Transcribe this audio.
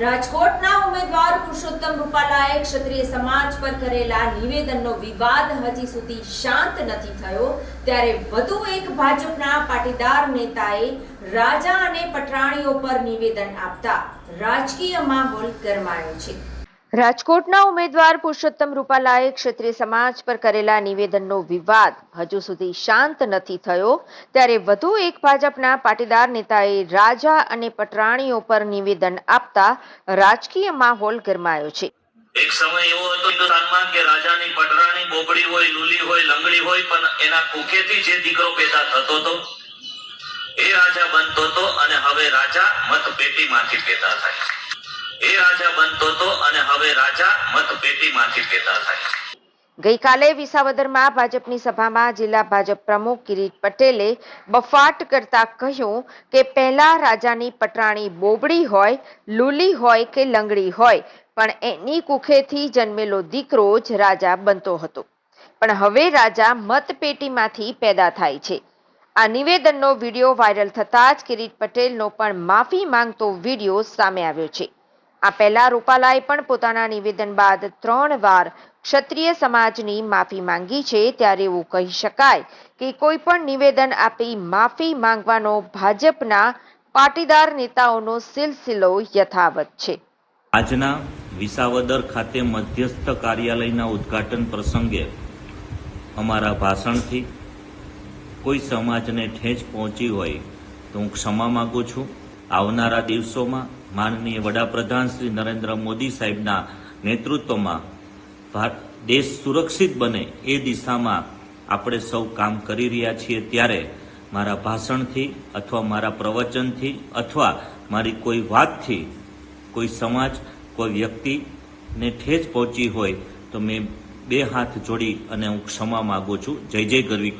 રાજકોટના ઉમેદવાર પુરુષોત્તમ રૂપાલાએ ક્ષત્રિય સમાજ પર કરેલા નિવેદનનો વિવાદ હજી સુધી શાંત નથી થયો. ત્યારે વધુ એક ભાજપના પાટીદાર નેતાએ રાજા અને પટરાણીઓ પર નિવેદન આપતા રાજકીય માહોલ ગરમાયો છે. રાજકોટના ઉમેદવાર પુરુષોત્તમ રૂપાલાએ ક્ષત્રિય સમાજ પર કરેલા નિવેદનનો વિવાદ હજુ સુધી શાંત નથી થયો. ત્યારે વધુ એક ભાજપના પાટીદાર નેતાએ રાજા અને પટરાણીઓ પર નિવેદન આપતા રાજકીય માહોલ ગરમાયો છે. એક સમય એવો હતો હિન્દુસ્તાનમાં કે રાજાની પટરાણી બોબડી હોય, લુલી હોય, લંગડી હોય, પણ એના કુખેથી જે દીકરો પેદા થતો હતો, એ રાજા બનતો હતો અને હવે રાજા મતપેટીમાંથી પેદા થાય એ રાજા બનતો હતો અને હવે રાજા મતપેટીમાંથી પેદા થાય. ગઈકાલે વિસાવદરમાં ભાજપની સભામાં જિલ્લા ભાજપ પ્રમુખ કિરીટ પટેલે બફાટ કરતા કહ્યું કે પહેલા રાજાની પટરાણી બોબડી હોય, લુલી હોય કે લંગડી હોય, પણ એની કુખેથી જન્મેલો દીકરો જ રાજા બનતો હતો. પણ હવે રાજા મતપેટીમાંથી પેદા થાય છે. આ નિવેદનનો વીડિયો વાયરલ થતાં જ કિરીટ પટેલનો પણ માફી માંગતો વીડિયો સામે આવ્યો છે. આ પહેલા રૂપાલાએ પણ પોતાના નિવેદન બાદ ત્રણ વાર ક્ષત્રિય સમાજની માફી માંગી છે, ત્યારે એવું કહી શકાય કે કોઈ પણ નિવેદન આપી માફી માંગવાનો ભાજપના પાટીદાર નેતાઓનો સિલસિલો યથાવત છે. આજના વિસાવદર ખાતે મધ્યસ્થ કાર્યાલયના ઉદ્ઘાટન પ્રસંગે અમારા ભાષણથી કોઈ સમાજને ઠેંચ પહોંચી હોય તો હું ક્ષમા માગું છું. આવનારા દિવસોમાં માનનીય વડાપ્રધાન શ્રી નરેન્દ્ર મોદી સાહેબના નેતૃત્વમાં ભારત દેશ સુરક્ષિત બને એ દિશામાં આપણે સૌ કામ કરી રહ્યા છીએ ત્યારે મારા ભાષણથી અથવા મારા પ્રવચનથી અથવા મારી કોઈ વાતથી કોઈ સમાજ, કોઈ વ્યક્તિને ઠેજ પહોંચી હોય તો મેં બે હાથ જોડી અને હું ક્ષમા માગું છું. જય જય ગરવી